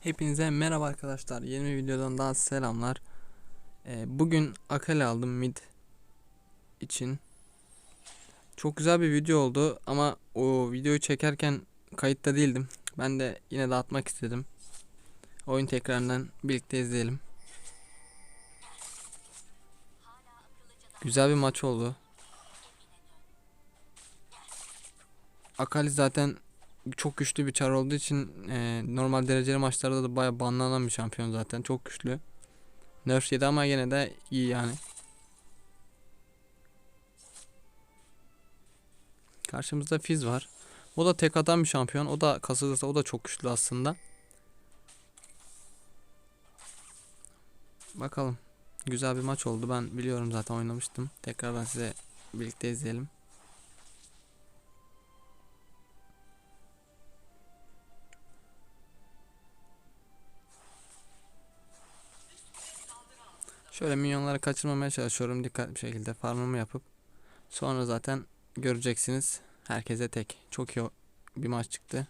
Hepinize merhaba arkadaşlar. Yeni bir videodan daha selamlar. Ee, bugün Akali aldım mid için. Çok güzel bir video oldu ama o videoyu çekerken kayıtta değildim. Ben de yine de atmak istedim. Oyun tekrarından birlikte izleyelim. Güzel bir maç oldu. Akali zaten çok güçlü bir çar olduğu için e, normal dereceli maçlarda da bayağı banlanan bir şampiyon zaten. Çok güçlü. Nerf yedi ama yine de iyi yani. Karşımızda Fizz var. O da tek atan bir şampiyon. O da kasılırsa o da çok güçlü aslında. Bakalım. Güzel bir maç oldu. Ben biliyorum zaten oynamıştım. Tekrardan size birlikte izleyelim. Şöyle minyonları kaçırmamaya çalışıyorum dikkatli bir şekilde farmımı yapıp sonra zaten göreceksiniz herkese tek. Çok iyi bir maç çıktı.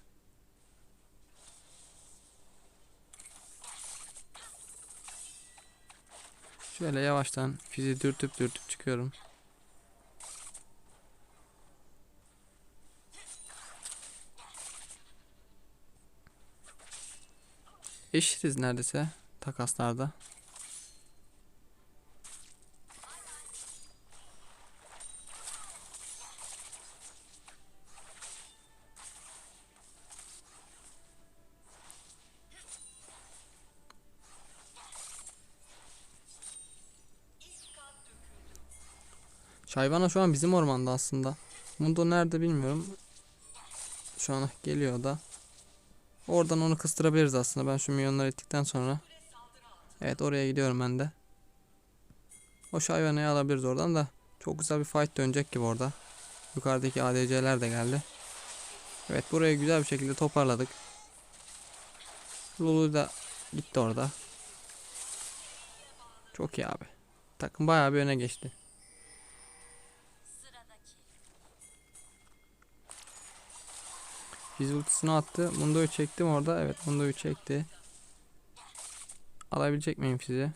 Şöyle yavaştan fizi dürtüp dürtüp çıkıyorum. Eşitiz neredeyse takaslarda. Şayvana şu an bizim ormanda aslında. Mundo nerede bilmiyorum. Şu an geliyor da. Oradan onu kıstırabiliriz aslında. Ben şu milyonları ettikten sonra. Evet oraya gidiyorum ben de. O Şayvana'yı alabiliriz oradan da. Çok güzel bir fight dönecek gibi orada. Yukarıdaki ADC'ler de geldi. Evet burayı güzel bir şekilde toparladık. Lulu da gitti orada. Çok iyi abi. Takım bayağı bir öne geçti. Fiz ultisini attı. Mundo'yu çektim orada. Evet Mundo'yu çekti. Alabilecek miyim Fiz'i?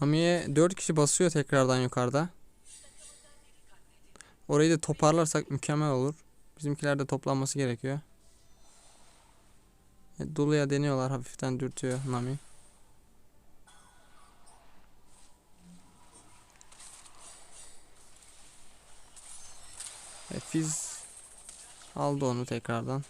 Nami'ye 4 kişi basıyor tekrardan yukarıda. Orayı da toparlarsak mükemmel olur. Bizimkiler de toplanması gerekiyor. E, Dulu'ya deniyorlar hafiften dürtüyor Nami. E, Fizz aldı onu tekrardan.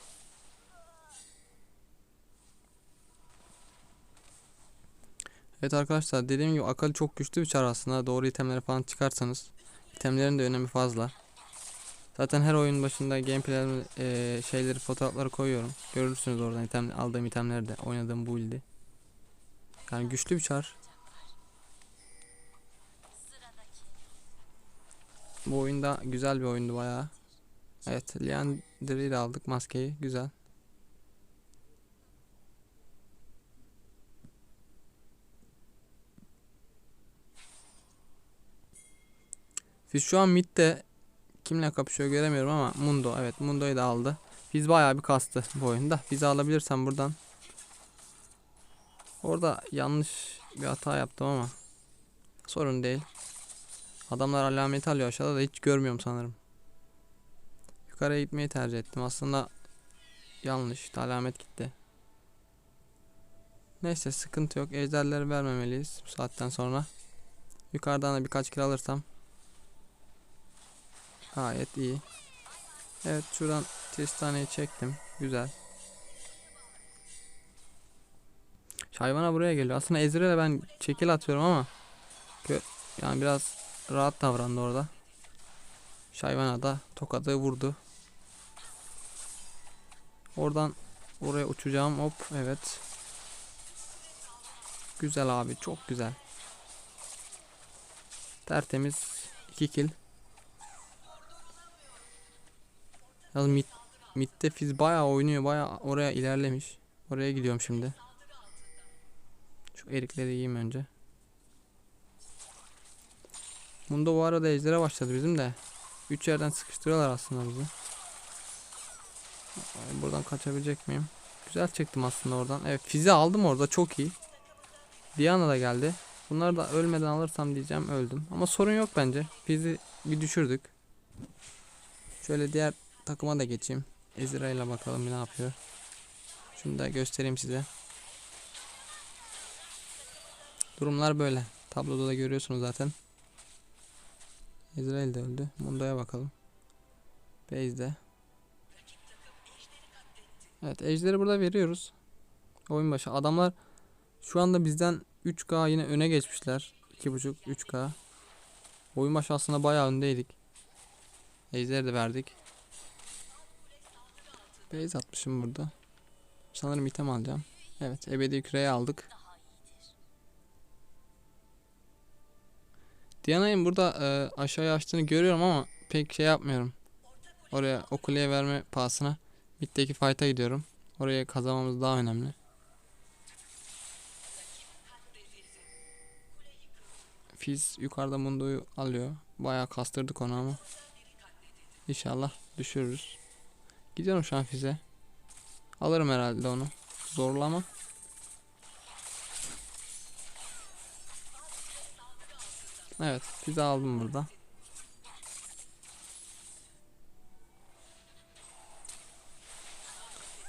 Evet arkadaşlar dediğim gibi Akali çok güçlü bir çar aslında. Doğru itemleri falan çıkarsanız. itemlerin de önemi fazla. Zaten her oyun başında gameplay e, şeyleri fotoğrafları koyuyorum. Görürsünüz oradan item, aldığım itemleri de oynadığım build'i. Yani güçlü bir çar. Bu oyunda güzel bir oyundu bayağı. Evet Leander'i de aldık maskeyi güzel. Biz şu an midde kimle kapışıyor göremiyorum ama Mundo evet Mundo'yu da aldı. Biz bayağı bir kastı bu oyunda. Bizi alabilirsem buradan. Orada yanlış bir hata yaptım ama sorun değil. Adamlar alameti alıyor aşağıda da hiç görmüyorum sanırım. Yukarıya gitmeyi tercih ettim. Aslında yanlış. Alamet gitti. Neyse sıkıntı yok. Ejderleri vermemeliyiz bu saatten sonra. Yukarıdan da birkaç kill alırsam Gayet iyi. Evet şuradan Tristana'yı çektim. Güzel. Hayvana buraya geliyor. Aslında Ezreal'e ben çekil atıyorum ama yani biraz rahat davrandı orada. Şayvana da tokadı vurdu. Oradan oraya uçacağım. Hop evet. Güzel abi çok güzel. Tertemiz 2 kill. Yalnız mid, midde Fizz bayağı oynuyor. Bayağı oraya ilerlemiş. Oraya gidiyorum şimdi. Şu erikleri yiyeyim önce. Mundo bu arada ejdere başladı bizim de. Üç yerden sıkıştırıyorlar aslında bizi. Buradan kaçabilecek miyim? Güzel çıktım aslında oradan. Evet fizi aldım orada çok iyi. Diana da geldi. Bunları da ölmeden alırsam diyeceğim öldüm. Ama sorun yok bence. Fizi bir düşürdük. Şöyle diğer takıma da geçeyim. Ezra ile bakalım ne yapıyor. Şunu da göstereyim size. Durumlar böyle. Tabloda da görüyorsunuz zaten. İsrail de öldü. Mundo'ya bakalım. Base'de. Evet ejderi burada veriyoruz. Oyun başı. Adamlar şu anda bizden 3K yine öne geçmişler. 2.5 3K. Oyun başı aslında bayağı öndeydik. Ejderi de verdik. Base atmışım burada. Sanırım item alacağım. Evet ebedi küreyi aldık. Diana'nın burada e, aşağıya açtığını görüyorum ama pek şey yapmıyorum. Oraya o verme pahasına middeki fight'a gidiyorum. Oraya kazanmamız daha önemli. Fizz yukarıda Mundo'yu alıyor. Bayağı kastırdık onu ama. İnşallah düşürürüz. Gidiyorum şu an Fizz'e. Alırım herhalde onu. Zorlama. Evet, Fizz'i aldım burada.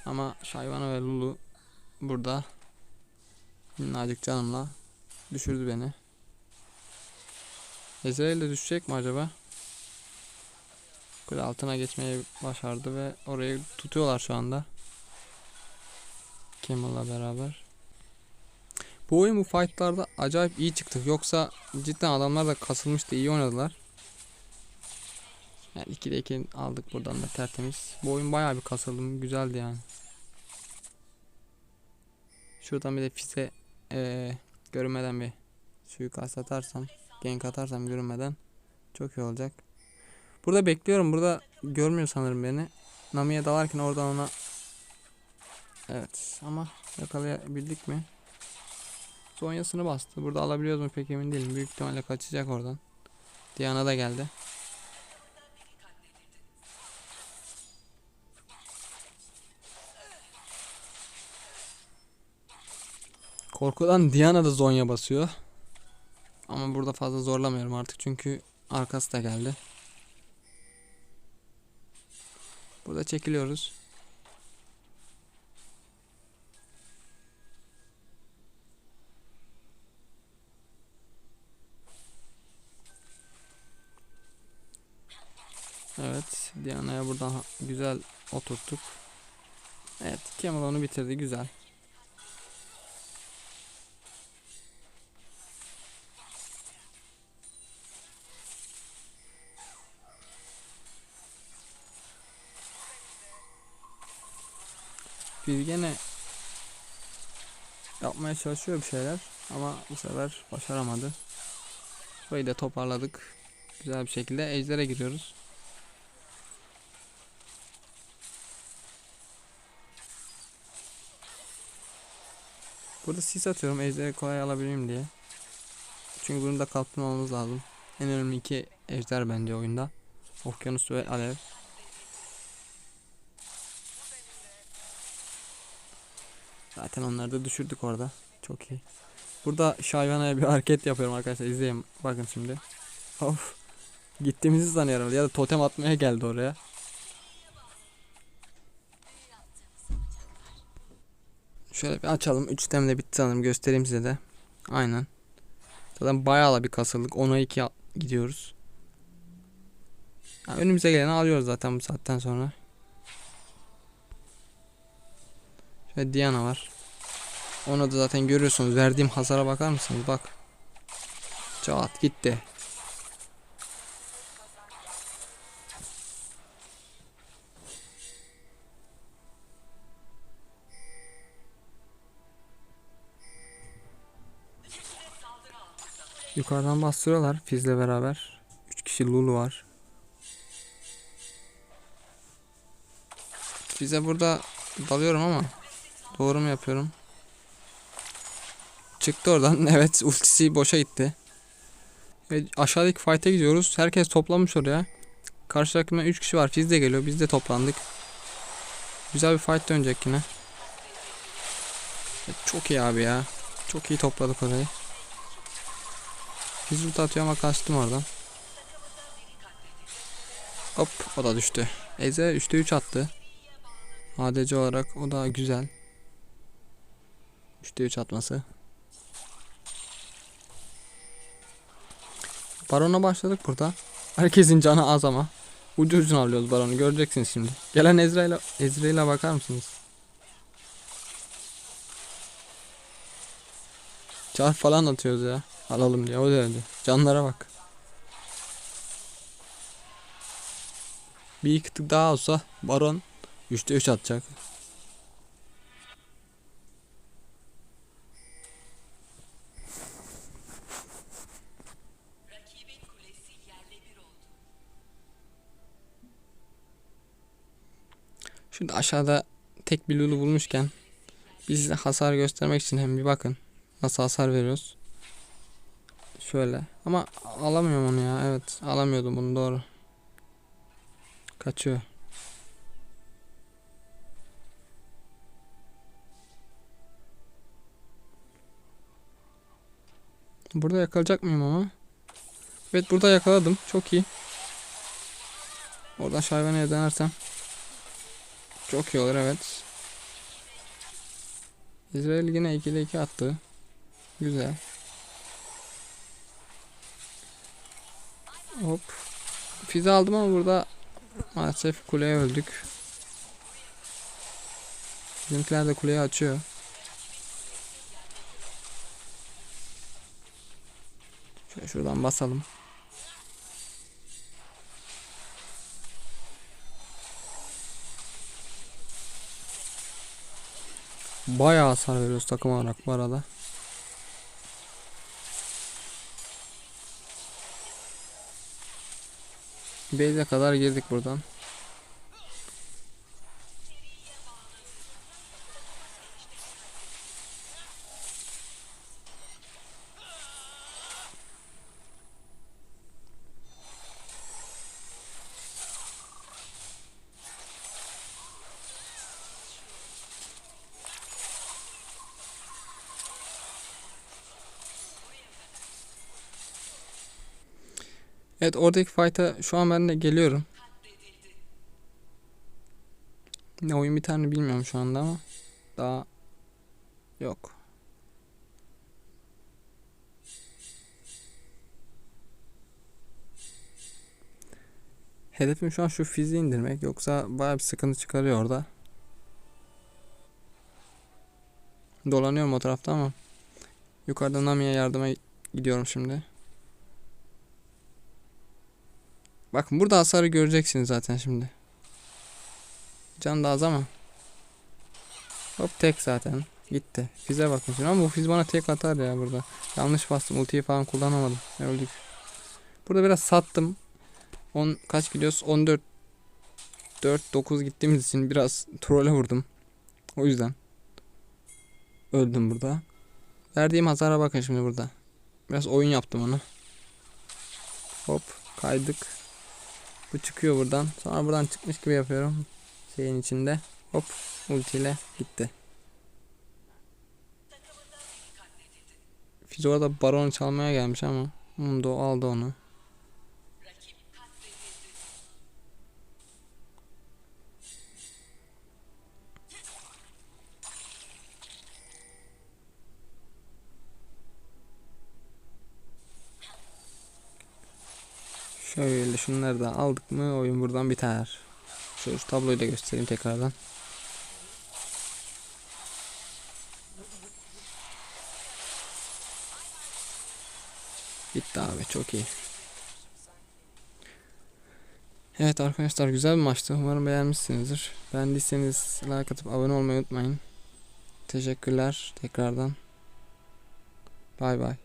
Ama Şayvana ve Lulu burada minnacık canımla düşürdü beni. Ezreal de düşecek mi acaba? Kule altına geçmeyi başardı ve orayı tutuyorlar şu anda. Camel'la beraber. Bu oyun bu fightlarda acayip iyi çıktık. Yoksa cidden adamlar da kasılmıştı. iyi oynadılar. Yani 2'de 2 aldık buradan da tertemiz. Bu oyun bayağı bir kasıldım. Güzeldi yani. Şuradan bir de fize eee görünmeden bir suikast atarsam, gank atarsam görünmeden çok iyi olacak. Burada bekliyorum. Burada görmüyor sanırım beni. Nami'ye dalarken oradan ona Evet ama yakalayabildik mi? Zonyasını bastı. Burada alabiliyoruz mu pek emin değilim. Büyük ihtimalle kaçacak oradan. Diana da geldi. Korkudan Diana da Zonya basıyor. Ama burada fazla zorlamıyorum artık çünkü arkası da geldi. Burada çekiliyoruz. Evet, Diana'ya buradan güzel oturttuk. Evet, Kemal onu bitirdi güzel. Biz gene yapmaya çalışıyor bir şeyler ama bu sefer başaramadı. Burayı da toparladık. Güzel bir şekilde ejder'e giriyoruz. Burada sis atıyorum ejderi kolay alabileyim diye. Çünkü bunu da kaptırmamız lazım. En önemli iki ejder bence oyunda. Okyanus ve alev. Zaten onları da düşürdük orada. Çok iyi. Burada Şayvana'ya bir hareket yapıyorum arkadaşlar. İzleyin. Bakın şimdi. Of. Gittiğimizi sanıyorum. Ya da totem atmaya geldi oraya. Şöyle bir açalım. 3 tem de bitti sanırım. Göstereyim size de. Aynen. Zaten bayağı da bir kasıldık. 10'a 2 gidiyoruz. Ya önümüze geleni alıyoruz zaten bu saatten sonra. Şöyle Diana var. Onu da zaten görüyorsunuz. Verdiğim hasara bakar mısınız? Bak. Çat gitti. Yukarıdan bastırıyorlar Fizz'le beraber. 3 kişi Lulu var. Fizz'e burada dalıyorum ama doğru mu yapıyorum? Çıktı oradan. Evet ultisi boşa gitti. Evet, aşağıdaki fight'e gidiyoruz. Herkes toplamış oraya. Karşı takımda 3 kişi var. Fizz de geliyor. Biz de toplandık. Güzel bir fight dönecek yine. Evet, çok iyi abi ya. Çok iyi topladık orayı. Fizz ult atıyor ama kaçtım oradan. Hop o da düştü. Eze 3'te 3 attı. ADC olarak o da güzel. 3'te 3 atması. Barona başladık burada. Herkesin canı az ama. Ucu ucuna alıyoruz baronu göreceksiniz şimdi. Gelen Ezreal'e Ezreal'e bakar mısınız? Çar falan atıyoruz ya. Alalım diye o derece. Canlara bak. Bir iki tık daha olsa baron 3'te 3 atacak. Aşağıda tek bir lulu bulmuşken biz size hasar göstermek için hem bir bakın nasıl hasar veriyoruz. Şöyle ama alamıyorum onu ya evet alamıyordum bunu doğru. Kaçıyor. Burada yakalayacak mıyım ama? Evet burada yakaladım. Çok iyi. Oradan şayvanaya dönersem. Çok iyi olur evet. İsrail yine 2'de 2 attı. Güzel. Hop. Fize aldım ama burada maalesef kuleye öldük. Bizimkiler de kuleyi açıyor. Şöyle şuradan basalım. Bayağı hasar veriyoruz takım olarak bu arada. Base'e kadar girdik buradan. Evet oradaki fight'a şu an ben de geliyorum. Ne oyun bir tane bilmiyorum şu anda ama daha yok. Hedefim şu an şu fiziği indirmek yoksa baya bir sıkıntı çıkarıyor orada. Dolanıyorum o tarafta ama yukarıdan Nami'ye yardıma gidiyorum şimdi. Bakın burada hasarı göreceksiniz zaten şimdi. Can da az ama. Hop tek zaten. Gitti. Fize bakın şimdi ama bu fiz bana tek atar ya burada. Yanlış bastım. Ultiyi falan kullanamadım. Öldük. Burada biraz sattım. 10 kaç gidiyoruz? 14 4 9 gittiğimiz için biraz trole vurdum. O yüzden öldüm burada. Verdiğim hasara bakın şimdi burada. Biraz oyun yaptım onu. Hop kaydık. Bu çıkıyor buradan. Sonra buradan çıkmış gibi yapıyorum. Şeyin içinde. Hop ultiyle gitti. Fiz orada baron çalmaya gelmiş ama Mundo aldı onu. Şöyle şunları da aldık mı oyun buradan biter. Şöyle şu tabloyu da göstereyim tekrardan. Bitti abi çok iyi. Evet arkadaşlar güzel bir maçtı. Umarım beğenmişsinizdir. Beğendiyseniz like atıp abone olmayı unutmayın. Teşekkürler tekrardan. Bay bay.